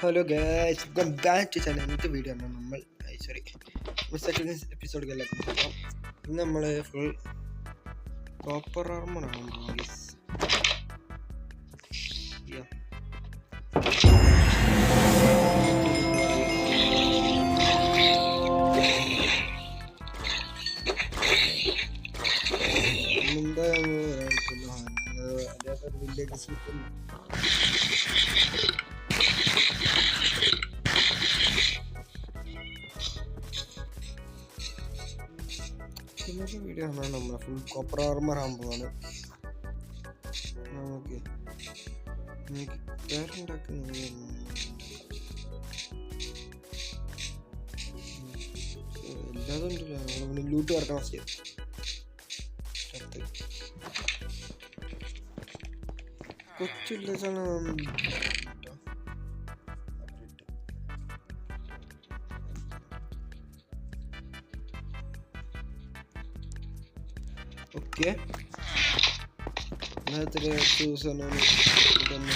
Hello guys welcome back to channel ഇന്നത്തെ video ആണ് നമ്മൾ സോറി സെക്കൻഡ് എപ്പിസോഡ് എല്ലാവർക്കും പോകാം ഇന്ന് നമ്മൾ ഫുൾ കോപ്പർ ആർമറാണ് ഗൈസ് എന്താ അതേപോലെ ഇന്നത്തെ വീഡിയോ ആണ് നമ്മൾ ഫുൾ കോപ്പർ ആർമർ ആകുമ്പോഴാണ് നമുക്ക് നമുക്ക് പേരുണ്ടാക്കുന്ന എല്ലാതും ഉണ്ടല്ലോ നമ്മൾ ലൂട്ട് കറക്കണം ചെയ്യും കൊച്ചില്ലാണ് ഇന്നത്തെ ദിവസമാണ് ഇതൊന്ന്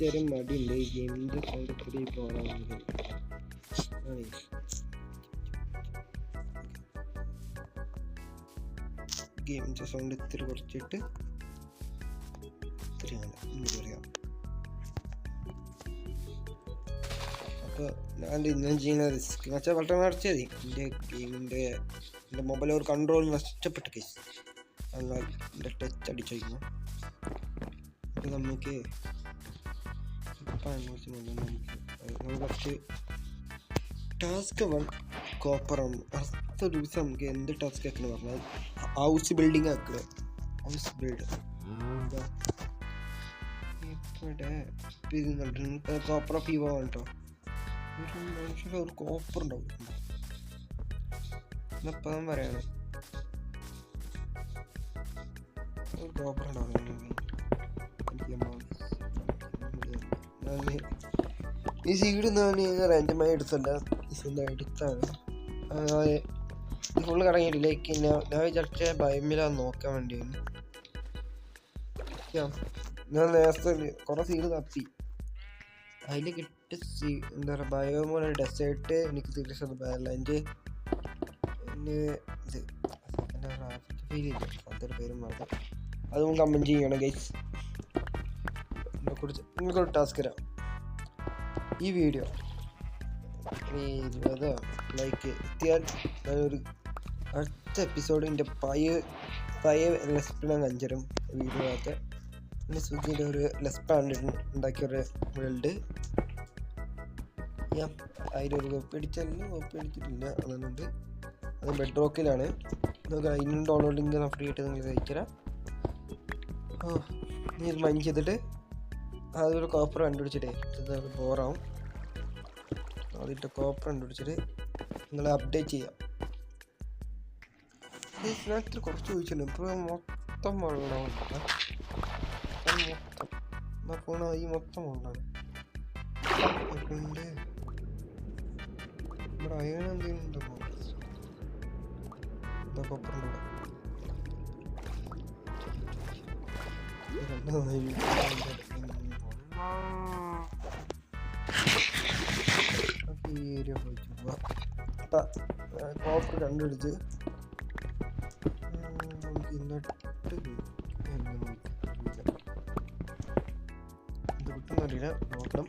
ചെറിയ മടിയുണ്ട് ഈ ഗെയിമിന്റെ സൗണ്ട് കൂടി പോകാനാണെങ്കിൽ ഗെയിമിന്റെ സൗണ്ട് ഇത്തിരി കുറച്ചിട്ട് ഞാൻ ഇന്നും ചെയ്യുന്ന റിസ്ക് എന്ന് വെച്ചാൽ വളരെ മതി എന്റെ ഗെയിമിന്റെ എന്റെ മൊബൈൽ ഒരു കൺട്രോൾ നഷ്ടപ്പെട്ട കേസ് എന്നാൽ എന്റെ ടച്ച് അടിച്ചു അപ്പോൾ നമുക്ക് കുറച്ച് ടാസ്ക് വൺ കോപ്പറാണ് അടുത്ത ദിവസം നമുക്ക് എന്ത് ടാസ്ക് ആക്കണം പറഞ്ഞാൽ ഹൗസ് ബിൽഡിംഗ് ആക്കുക. ഹൗസ് ബിൽഡ് ഇവിടെ കോപ്പർ ഓഫ് കേട്ടോ മനുഷ്യന് ഒരു കോപ്പർ ഉണ്ടാവും. എന്നപ്പം ഞാൻ പറയാണ്. ഒരു കോപ്പർ ഉണ്ടാവും. ഈ സീഡ് ഞാൻ റാൻഡമായി എടുത്തല്ല. എടുത്താണ്. ഫുള്ള് കടങ്ങിയിട്ടില്ലേക്ക് ഞാൻ വിചാരിച്ച ഭയമില്ല നോക്കാൻ വേണ്ടിയാണ്. ഞാൻ നേരത്തെ കുറേ സീഡ് തപ്പി അതിൽ കിട്ടിയ സീ എന്താ പറയുക ബയോമോൾ ഡെസേർട്ട് എനിക്ക് തിരിച്ചത് പാടില്ല എന്റെ എന്റെ ഇത് എന്താ പറയുക ഫീൽ ചെയ്തു അതൊരു പേരും മാറും അതും കമന്റ് ചെയ്യണം ഗൈസ് കുറിച്ച് നിങ്ങൾക്കൊരു ടാസ്ക് തരാം. ഈ വീഡിയോ ഇരുപതോ ലൈക്ക് എത്തിയാൽ ഞാനൊരു അടുത്ത എപ്പിസോഡിന്റെ പയ പയ ലെസ്പിനാ കഞ്ചരം വീഡിയോ അകത്ത്. പിന്നെ സ്വിഗ്ഗിയുടെ ഒരു ലെസ്പ് ഉണ്ടാക്കിയ ഒരു വേൾഡ് ഞാൻ അതിന്റെ ഒരു കോപ്പി അടിച്ചല്ല കോപ്പി അടിച്ചിട്ടില്ല അതുകൊണ്ട് അത് ബെഡ് റോക്കിലാണ് നമുക്ക് അതിനും ഡൗൺലോഡ് ലിങ്ക് ഫ്രീ ആയിട്ട് നിങ്ങൾ നീ ഇത് മൈൻ ചെയ്തിട്ട് അതൊരു കോപ്പർ കണ്ടുപിടിച്ചിട്ടേ ഇത് ബോറാവും അതിട്ട് കോപ്പർ കണ്ടുപിടിച്ചിട്ട് നിങ്ങൾ അപ്ഡേറ്റ് ചെയ്യാം. ഇതിനകത്ത് കുറച്ച് ചോദിച്ചിട്ടുണ്ട്. ഇപ്പോൾ മൊത്തം വെള്ളമാണ് മൊത്തം. ഈ മൊത്തം വെള്ളമാണ്. ഇവിടെ അയൺ എന്തെങ്കിലും ഉണ്ടോ? കണ്ടുപിടിച്ച് നമുക്ക് ഇന്നിട്ട് കിട്ടുന്നറിയില്ല നോക്കണം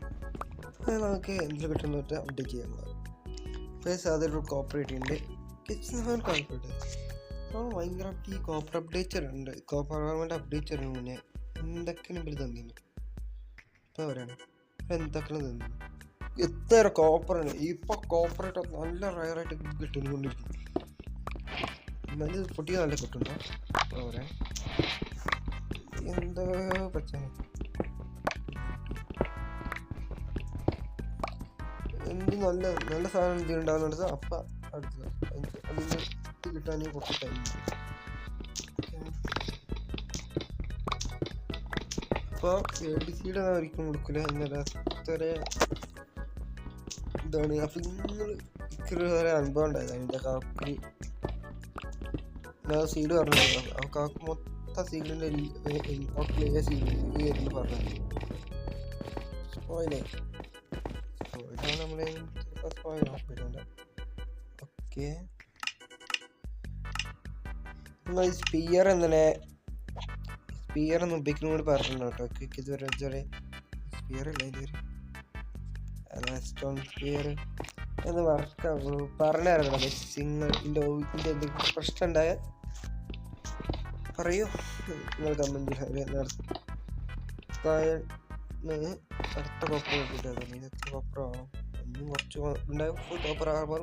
നമുക്ക് എന്തിൽ കിട്ടുന്ന അപ്ഡേറ്റ് ചെയ്യാൻ പ്ലസ് അതൊരു കോപ്പറേറ്റ് ഉണ്ട് കിച്ചൺ കോപ്പറേറ്റ് അപ്പോൾ മൈൻക്രാഫ്റ്റ് ഈ കോപ്പർ അപ്ഡേറ്റ് ഉണ്ട് കോപ്പർ ഗവൺമെന്റ് അപ്ഡേറ്റർ മുന്നേ എന്തൊക്കെയാണ് ഇവർ തന്നിന്? ഇപ്പോൾ പറയണം. എന്തൊക്കെയാണ് തന്നിന്? എത്ര കോപ്പറാണ് ഇപ്പോൾ കോപ്പറേറ്റ് നല്ല റയറായിട്ട് കിട്ടുന്നുകൊണ്ടിരിക്കും നല്ല പൊട്ടിയ നല്ല കിട്ടുന്നുണ്ടോ? പറയാം. എന്താ പറ്റാൻ എന്ത് നല്ല നല്ല സാധനം എന്ത് ഉണ്ടാകുന്നുണ്ട് അപ്പ അടുത്തത്. അതിന് കിട്ടാൻ കുറച്ച് ടൈം അപ്പോൾ എ ഡി സിയുടെ ഒരിക്കലും കൊടുക്കില്ല എന്നല്ല അത്ര ഇതാണ്. അപ്പം നിങ്ങൾ ഒരു അനുഭവം ഉണ്ടായത്. അതിന്റെ കാക്കിൽ ഞാൻ സീഡ് പറഞ്ഞു ആ കാക്ക് മൊത്തം സീഡിന്റെ ഇമ്പോർട്ടിലെ സീഡ് പറഞ്ഞത് സ്പോയിലായി പിന്നെ ഓക്കെ സ്പിയർ എന്നല്ലേ സ്പിയർ എന്ന് ഉപയോഗിക്കുന്ന കൂടി പറഞ്ഞിട്ടുണ്ട് കേട്ടോ വരെ ഇതുവരെ സ്പിയർ അല്ല ഇതുവരെ അതാ സ്റ്റോൺ സ്പിയർ എന്ന് വർക്കാവുള്ളൂ പറഞ്ഞായിരുന്നു സിംഗിൾ ഇതിന്റെ എന്തെങ്കിലും പ്രശ്നം ഉണ്ടായാൽ പറയൂ നിങ്ങൾ കമന്റിൽ അടുത്ത കോപ്പർ കിട്ടിയത് ഇതൊക്കെ കോപ്പർ ഇനിയും കുറച്ച് ഉണ്ടാവും full copper harbour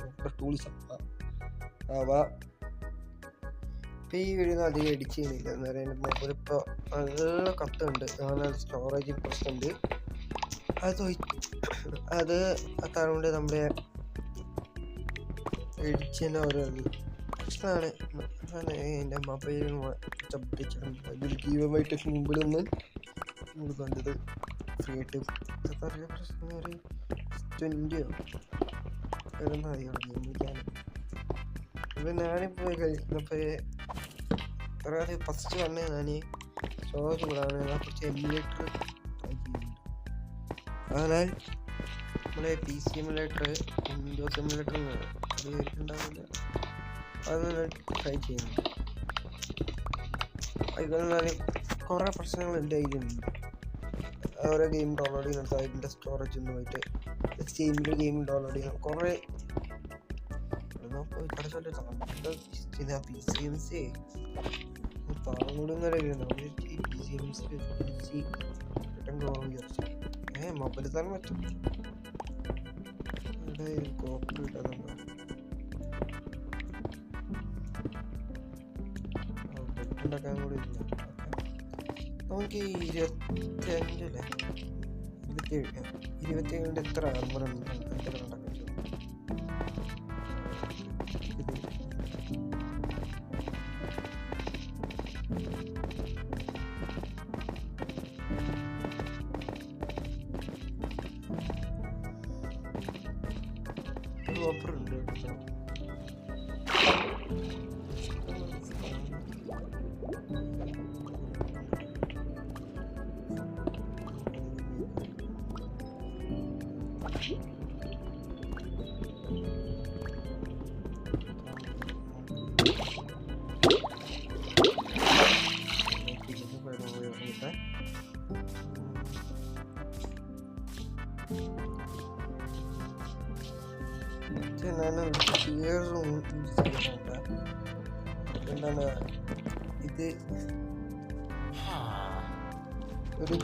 copper tools ആവാ ഇപ്പോൾ ഈ വീഡിയോ അധികം എഡിറ്റ് ചെയ്യുന്നില്ല. എന്ന് പറയുന്നത് മൊബൈൽ ഇപ്പോൾ നല്ല കത്തുണ്ട് അങ്ങനെ സ്റ്റോറേജ് പ്രശ്നമുണ്ട് അത് അത് അതുകൊണ്ട് നമ്മുടെ എഡിറ്റ് ചെയ്യുന്ന ഓരോ പ്രശ്നമാണ്. അതാണ് എന്റെ മൊബൈൽ അപ്ഡേറ്റ് ജീവമായിട്ട് മുമ്പിലൊന്ന് നമ്മൾ കണ്ടത്. ഫ്രീ ആയിട്ട് പ്രശ്നം ഒരു ട്വന്റിയോ വരുന്ന അറിയാം ഗെയിമിക്കാൻ ഇപ്പം ഞാനിപ്പോൾ കഴിഞ്ഞപ്പോൾ കുറേ ഫസ്റ്റ് വന്നേ ഞാൻ കൂടാണ് ഞാൻ കുറച്ച് എമുലേറ്റർ അതിനാൽ നമ്മുടെ P C emulator Windows emulator അത് ഉണ്ടാവില്ല അത് ട്രൈ ചെയ്യുന്നുണ്ട് അതുപോലെ കുറേ പ്രശ്നങ്ങൾ എന്റെ ഓരോ ഗെയിം ഡൗൺലോഡ് ചെയ്യുന്നത് അതിന്റെ സ്റ്റോറേജ് ഒന്നും പോയിട്ട് സ്റ്റീമിന്റെ ഗെയിം ഡൗൺലോഡ് ചെയ്യണം. കുറേ മൊബൈൽ തന്നെ പറ്റും. ഇവിടെ കോപ്പി കിട്ടാന്നുണ്ടോ ഉണ്ടാക്കാൻ കൂടി ഇല്ല. നമുക്ക് ഇരുപത്തിയേഴ് ഇരുപത്തിയേഴിന്റെ എത്ര ആർമർ എത്ര ഉണ്ടാക്കാൻ പറ്റും ടിയേഴ്സും യൂസ് ചെയ്യുന്നുണ്ട് എന്താണ് ഇത് ഒരു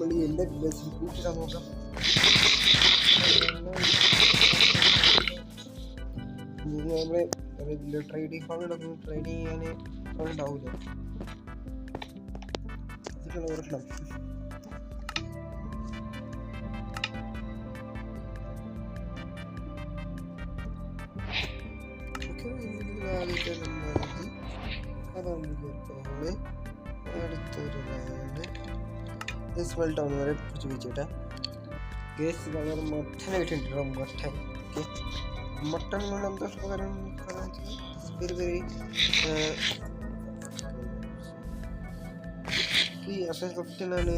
നമ്മൾ എന്റെ വില്ലേജിൽ കൂട്ടിടാൻ നോക്കാം. നമ്മളെ ട്രേഡിംഗ് ഫണ്ടിലൊക്കെ ട്രേഡ് ചെയ്യാൻ ഉണ്ടാവില്ല ഇതൊക്കെയാണ് പ്രശ്നം. അതാണ് ലൈന് സ്മെൽ ടൗൺ വരെ പിടിച്ച് വെച്ചിട്ട് guys colour മട്ടനായിട്ടുണ്ട് mutton okay mutton കൊണ്ട് എന്താ ഉപകാരം വെരി വെരി ഈ അസഫ്റ്റിനാണ്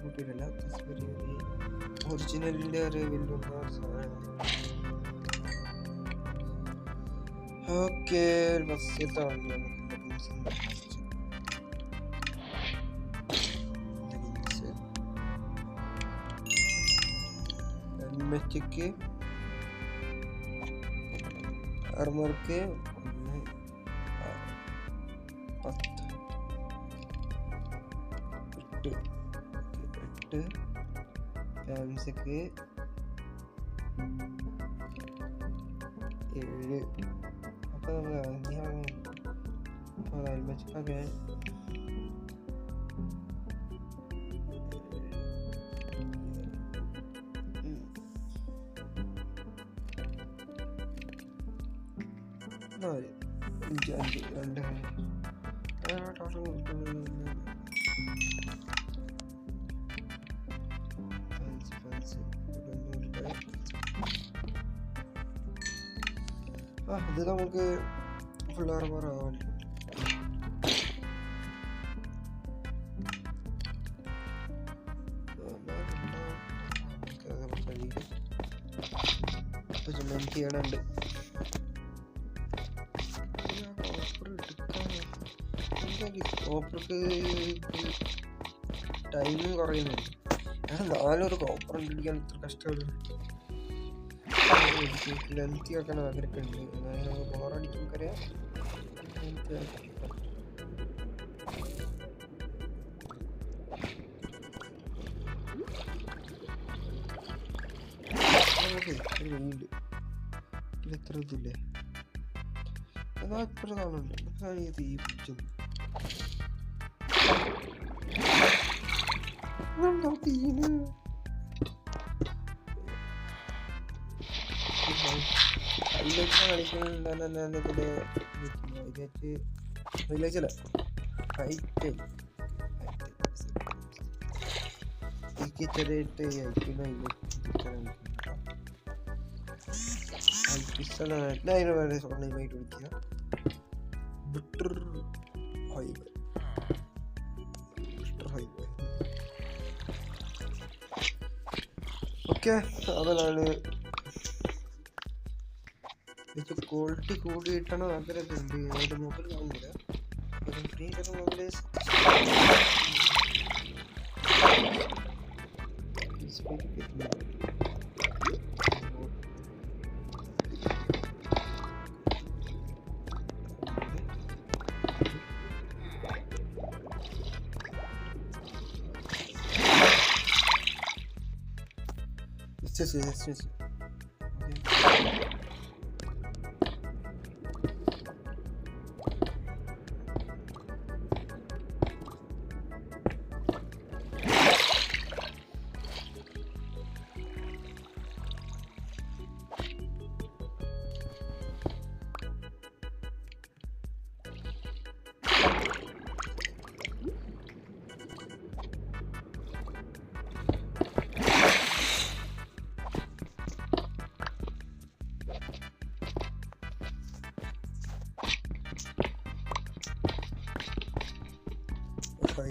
കൂട്ടിയിട്ടില്ല വെരി വെരി ഒറിജിനലിൻ്റെ ഒരു വലിയ സാധനമാണ് ഓക്കെ ബസ് ഹെൽമെറ്റിക്ക് ആർമർക്ക് ഒന്ന് ആ, പത്ത് എട്ട് എട്ട് ഫാൻസിക്ക് ഏഴ് അപ്പൊ നമ്മൾ ആദ്യം ഓക്കെ ആ ഇത് നമുക്ക് ഫുൾ ആർമർ ആവാൻ ടൈമും കുറയുന്നുണ്ട്. ഞാൻ നാലൊരു കോപ്പർ കണ്ടുപിടിക്കാൻ ഇത്ര കഷ്ടമാണ് ലെങ്തി ഉണ്ട് ആഗ്രഹമുണ്ട് എന്നാലും ബോറടിക്കും കറിയാം വെയിൽ ഇത് എത്ര ഇതില്ലേ? അതാ ഇത്ര നാളുണ്ട്. ഞാൻ ഈ തീ പിടിച്ചു എന്താ തീന് ഹൈലൈറ്റ് കളിക്കുന്നുണ്ടെന്ന് ഇതില് ഹൈലൈറ്റ് ഹൈലൈറ്റ് അല്ല ഹൈറ്റ് എനിക്ക് ചെറിയിട്ട് അയക്കുന്ന ഹൈലൈറ്റ് അതിന് വേണ്ടി ഓൺലൈനായിട്ട് വിളിക്കുക ബിട്ടർ ഹൈവേ ബിട്ടർ ഹൈവേ ഓക്കെ അതിലാണ് ക്വാളിറ്റി കൂടി കിട്ടണം ആഗ്രഹമുണ്ട് അതിന്റെ മൊബൈൽ വാങ്ങില്ല ഫ്രീ കിട്ടുന്ന മൊബൈൽ Yes, yes, yes,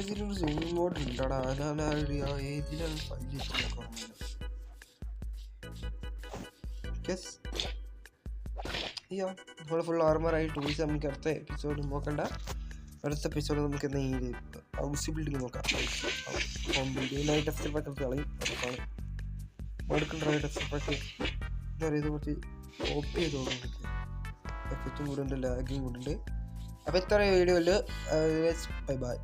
ഇതിലൊരു സൂം മോഡ് ഉണ്ടടാ. ഞാൻ ഏതിലാണ് പല്ല് യെസ് അയ്യോ നമ്മൾ ഫുൾ ആർമറായി ടൂൾസ് നമുക്ക് അടുത്ത എപ്പിസോഡ് നോക്കണ്ട. അടുത്ത എപ്പിസോഡ് നമുക്ക് എന്താ ഈ ഹൗസ് ബിൽഡിംഗ് നോക്കാം. Home building night F pack കളയും ഉറപ്പാണ് എടുക്കേണ്ട നൈറ്റ് എഫ്റ്റർ പാക്ക് എന്താ പറയുക കുറച്ച് കോപ്പി ചെയ്ത് തോന്നുന്നു എഫക്റ്റും കൂടെ ഉണ്ട് ലാഗിങ് കൂടെ ഉണ്ട്. അപ്പോൾ ഇത്ര വീഡിയോയിൽ ബൈ ബൈ